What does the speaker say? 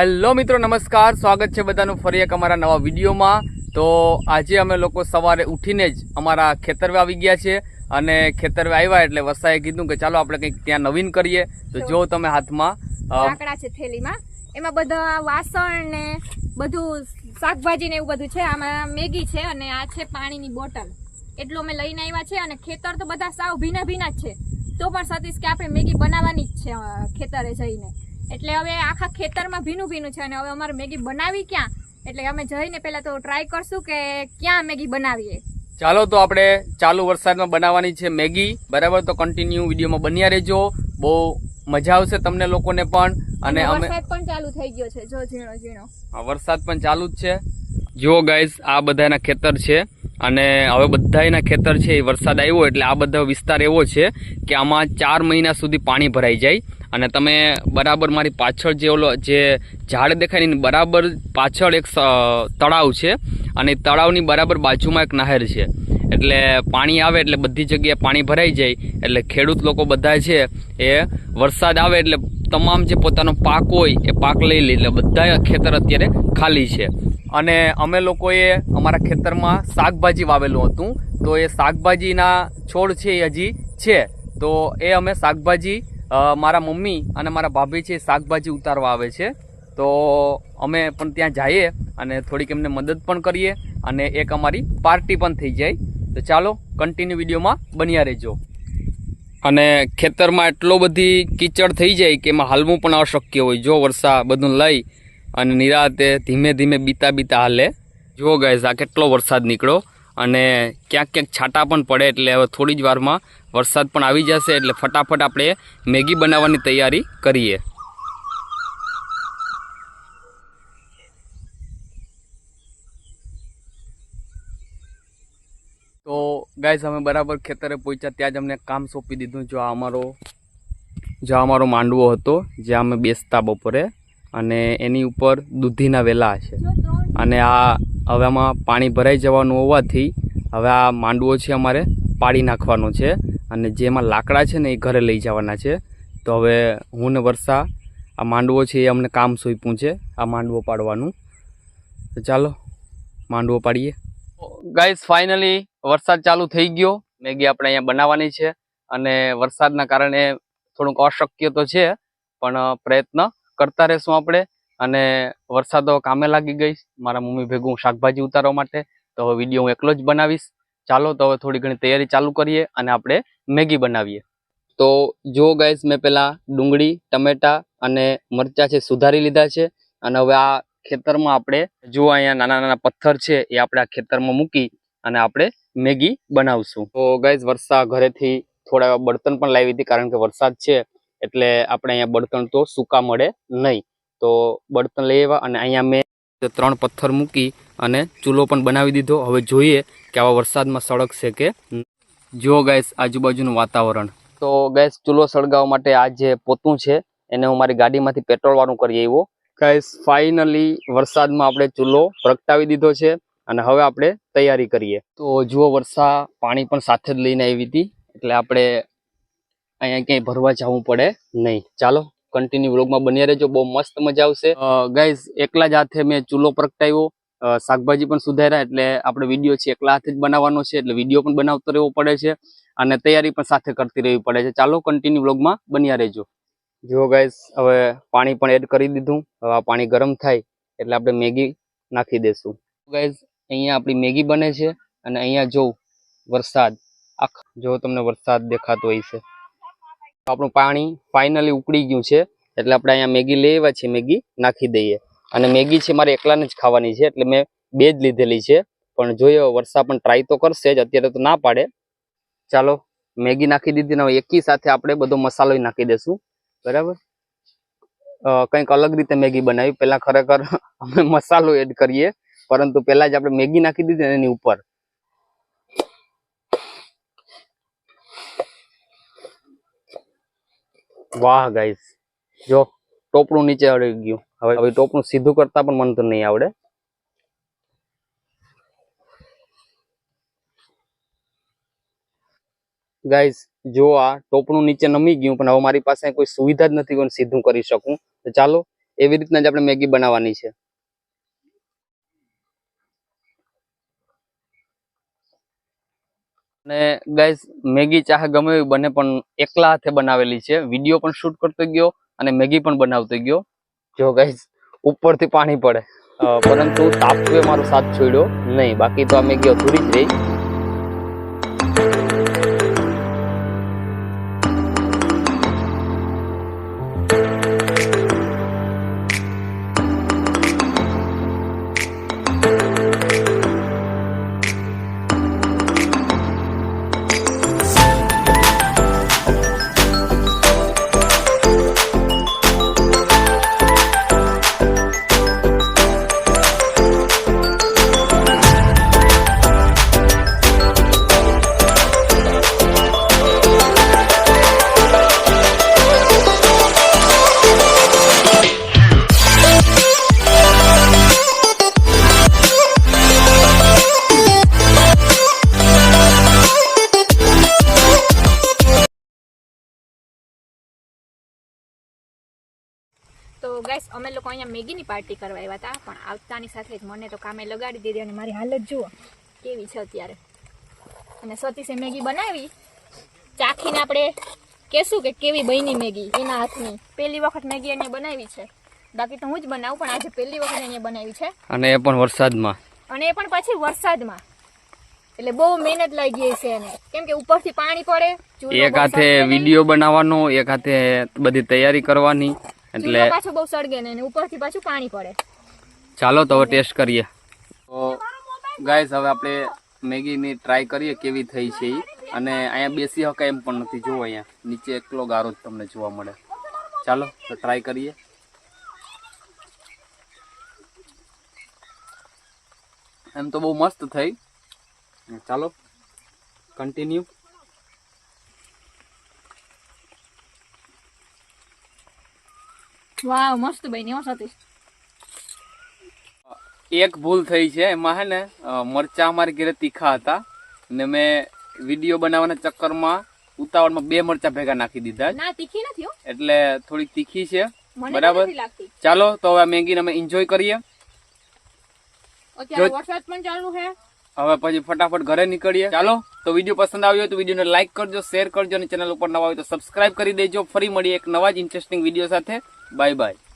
Hello મિત્રો નમસ્કાર. સ્વાગત છે બધાનું ફરી એક અમારા નવા વિડીયોમાં. તો આજે અમે લોકો સવારે ઉઠીને જ અમારા ખેતરવે આવી ગયા છે અને ખેતરવે આવ્યા એટલે વસાએ કીધું કે ચાલો આપણે કંઈક ત્યાં નવીન કરીએ. તો જો તમે હાથમાં લાકડા છે થેલીમાં. એમાં બધા વાસણ ને બધું શાકભાજી ને એવું બધું છે. આમાં મેગી છે અને આ છે પાણીની બોટલ. એટલું અમે લઈને આવ્યા છે અને ખેતર તો બધા સાવ ભીના ભીના જ છે. તો પણ સતીશ કે આપણે મેગી બનાવવાની જ છે ખેતરે જઈને. એટલે હવે આખા ખેતરમાં ભીનું ભીનું છે અને હવે અમારે મેગી બનાવી ક્યાં? એટલે અમે જઈને પહેલા તો ટ્રાય કરશું કે ક્યાં મેગી બનાવીએ. ચાલો તો આપણે ચાલુ વરસાદમાં બનાવવાની છે મેગી. બરાબર? તો કન્ટિન્યુ વિડીયોમાં બન્યા રહેજો. બહુ મજા આવશે તમને લોકોને પણ. અને અમે વરસાદ પણ ચાલુ થઈ ગયો છે જો ઝીણો ઝીણો. હા, વરસાદ પણ ચાલુ જ છે. જુઓ ગાઈઝ આ બધાના ખેતર છે. અને હવે બધાના ખેતર છે એ વરસાદ આવ્યો એટલે આ બધો વિસ્તાર એવો છે કે આમાં ચાર મહિના સુધી પાણી ભરાઈ જાય. અને તમે બરાબર મારી પાછળ જે ઓલો જે ઝાડ દેખાય ને બરાબર પાછળ એક તળાવ છે. અને તળાવની બરાબર બાજુમાં એક નહેર છે. એટલે પાણી આવે એટલે બધી જગ્યાએ પાણી ભરાઈ જાય. એટલે ખેડૂત લોકો બધા છે એ વરસાદ આવે એટલે તમામ જે પોતાનો પાક હોય એ પાક લઈ લે. એટલે બધા ખેતર અત્યારે ખાલી છે. અને અમે લોકોએ અમારા ખેતરમાં શાકભાજી વાવેલું હતું. તો એ શાકભાજીના છોડ છે એ હજી છે. તો એ અમે શાકભાજી મારા મમ્મી અને મારા ભાભી છે શાકભાજી ઉતારવા આવે છે. તો અમે પણ ત્યાં જઈએ અને થોડીક એમને મદદ પણ કરીએ અને એક અમારી પાર્ટી પણ થઈ જાય. તો ચાલો કન્ટિન્યુ વિડીયોમાં બન્યા રહેજો. અને ખેતરમાં એટલો બધી કીચડ થઈ જાય કે એમાં હાલવું પણ અશક્ય હોય. જો વરસા બધું લઈ અને નિરાતે ધીમે ધીમે બીતા બીતા હાલે. જુઓ ગાય આ કેટલો વરસાદ નીકળ્યો. અને ક્યાંક ક્યાંક છાંટા પણ પડે એટલે હવે થોડી જ વારમાં વરસાદ પણ આવી જશે એટલે ફટાફટ આપણે મેગી બનાવવાની તૈયારી કરીએ. તો ગાઈઝ, અમે બરાબર ખેતરે પહોંચ્યા, ત્યાં જ અમને કામ સોંપી દીધું, જો અમારો જો અમારો માંડવો હતો, જ્યાં અમે બેસતા બપોરે. અને એની ઉપર દૂધીના વેલા છે. અને આ હવે આમાં પાણી ભરાઈ જવાનું હોવાથી હવે આ માંડવો છે અમારે પાડી નાખવાનો છે. અને જેમાં લાકડા છે ને એ ઘરે લઈ જવાના છે. તો હવે હું ને વર્ષા આ માંડવો છે એ અમને કામ સોંપ્યું છે, આ માંડવો પાડવાનું. તો ચાલો, માંડવો પાડીએ. ગાઈઝ ફાઇનલી વરસાદ ચાલુ થઈ ગયો. મેગી આપણે અહીંયા બનાવવાની છે. અને વરસાદના કારણે થોડુંક અશક્ય તો છે, પણ પ્રયત્ન કરતા રહેશું આપણે. અને વરસાદો કામે લાગી ગઈ મારા મમ્મી ભેગું શાકભાજી ઉતારવા માટે. તો હવે વીડિયો હું એકલો જ બનાવીશ. ચાલો તો હવે થોડી ઘણી તૈયારી ચાલુ કરીએ અને આપણે મેગી બનાવીએ. તો જો ગાઈસ મેં પહેલાં ડુંગળી, ટમેટા અને મરચાં છે સુધારી લીધા છે. અને હવે આ ખેતરમાં આપણે જો અહીંયા નાના નાના પથ્થર છે એ આપણે આ ખેતરમાં મૂકી અને આપણે મેગી બનાવશું. તો ગાઈસ વર્ષા ઘરેથી થોડા બળતણ પણ લાવી હતી કારણ કે વરસાદ છે. એટલે આપણે અહીંયા બળતણ તો સૂકા મળે નહીં. તો બળતણ લઈ આવ્યા અને અહીંયા મેં ત્રણ પથ્થર મૂકી અને ચૂલો પણ બનાવી દીધો. હવે જોઈએ કે આવા વરસાદમાં સળગશે કે જુઓ ગેસ આજુબાજુનું વાતાવરણ. તો ગેસ ચૂલો સળગાવવા માટે આ જે પોતું છે, એને હું મારી ગાડીમાંથી પેટ્રોલ વાળું કરી આવ્યો. ગેસ ફાઇનલી વરસાદમાં આપણે ચૂલો પ્રગટાવી દીધો છે અને હવે આપણે તૈયારી કરીએ. તો જુઓ, વરસા પાણી પણ સાથે જ લઈને આવી હતી. એટલે આપણે અહીંયા ક્યાંય ભરવા જવું પડે નહીં. ચાલો કન્ટિન્યુ વ્લોગમાં બન્યા રહેજો. બહુ મસ્ત મજા આવશે. ગાઈઝ એકલા જ હાથે મેં ચૂલો પ્રગટાવ્યો. શાકભાજી પણ સુધાર્યા, એટલે આપણે વીડિયો છે એકલા હાથે જ બનાવવાનો છે, એટલે વીડિયો પણ બનાવતો રહેવો પડે છે અને તૈયારી પણ સાથે કરતી રહેવી પડે છે. ચાલો કન્ટિન્યુ વ્લોગમાં બન્યા રહેજો. જુઓ ગાઈઝ હવે પાણી પણ એડ કરી દીધું. હવે પાણી ગરમ થાય, એટલે આપણે મેગી નાખી દેશું. ગાઈઝ અહીંયા આપણી મેગી બને છે અને અહીંયા જો વરસાદ, આખ જો તમને વરસાદ દેખાતો હોય છે. આપણું પાણી ફાઇનલી ઉકળી ગયું છે. એટલે આપણે અહીંયા મેગી લઈ આવ્યા છીએ, મેગી નાખી દઈએ. અને મેગી છે, મારે એકલાને જ ખાવાની છે, એટલે મેં બે જ લીધેલી છે. પણ જોઈએ વર્ષા પણ ટ્રાય તો કરશે જ, અત્યારે તો ના પાડે. ચાલો, મેગી નાખી દીધી ને એકી સાથે આપણે બધો મસાલો નાખી દઈશું બરાબર? કંઈક અલગ રીતે મેગી બનાવી. પહેલાં ખરેખર અમે મસાલો એડ કરીએ, પરંતુ પહેલાં જ આપણે મેગી નાખી દીધી એની ઉપર. વાહ ગાઈસ જો ટોપરું નીચે અડી ગયું. હવે હવે ટોપરું સીધું કરતા પણ મને તો નહીં આવડે. ગાઈસ જો આ ટોપણું નીચે નમી ગયું, પણ હવે મારી પાસે કોઈ સુવિધા જ નથી કોઈ સીધું કરી શકું. તો ચાલો, એવી રીતના જ આપણે મેગી બનાવવાની છે. અને ગાઈઝ મેગી ચાહે ગમે એવી બને, પણ એકલા હાથે બનાવેલી છે. વીડિયો પણ શૂટ કરતો ગયો અને મેગી પણ બનાવતો ગયો. જો ગાઈઝ ઉપરથી પાણી પડે. પરંતુ તાપવે મારો સાથ છોડ્યો નહીં. બાકી તો આ મેગી અધૂરી જ રહી. તો ગાઈસ અમે લોકો અહીંયા મેગીની પાર્ટી કરવા આવ્યા હતા પણ આવતાની સાથે જ મને તો કામે લગાડી દીધી અને મારી હાલત જુઓ કેવી છે અત્યારે. અને સતીશે મેગી બનાવી. ચાખીને આપણે કહેશું કે કેવી બની મેગી એના હાથની. પહેલી વખત મેગી અહીંયા બનાવી છે. બાકી તો હું જ બનાવું પણ આજે પહેલી વખત અહીંયા બનાવી છે. અને એ પણ વરસાદમાં. અને એ પણ પછી વરસાદમાં. એટલે બહુ મહેનત લાગી છે એને. કેમ કે ઉપરથી પાણી પડે એક હાથે. વીડિયો બનાવવાનો એક હાથે બધી તૈયારી કરવાની. એટલે પાછો બહુ સળગે ને ઉપરથી પાછું પાણી પડે. ચાલો તો હવે ટેસ્ટ કરીએ. તો ગાઈસ હવે આપણે મેગીની ટ્રાય કરીએ કેવી થઈ છે. અને અહીંયા બેસી હકાય એમ પણ નથી. જોવો અહીંયા નીચે એકલો ગારો જ તમને જોવા મળે. ચાલો તો ટ્રાય કરીએ. એમ તો બહુ મસ્ત થઈ. ચાલો કન્ટિન્યુ વાવ મસ્ત બની હો સતીશ. એક ભૂલ થઈ છે. એમાં હે ને મરચા અમારી ઘરે તીખા હતા ને મેં વીડિયો બનાવવાના ચક્કરમાં ઉતાવળમાં બે મરચાં ભેગા નાખી દીધા ના તીખી નથી હો. એટલે થોડીક તીખી છે. બરાબર. ચાલો તો હવે મેગીને અમે એન્જોય કરીએ. વરસાદ પણ ચાલુ છે. હવે પછી ફટાફટ ઘરે નીકળીએ. ચાલો તો વીડિયો પસંદ આવ્યો તો વિડીયોને લાઈક કરજો શેર કરજો અને ચેનલ ઉપર નવા હોય તો સબસ્ક્રાઇબ કરી દેજો. ફરી મળીએ એક નવા જ ઇન્ટરેસ્ટિંગ વીડિયો સાથે. Bye bye.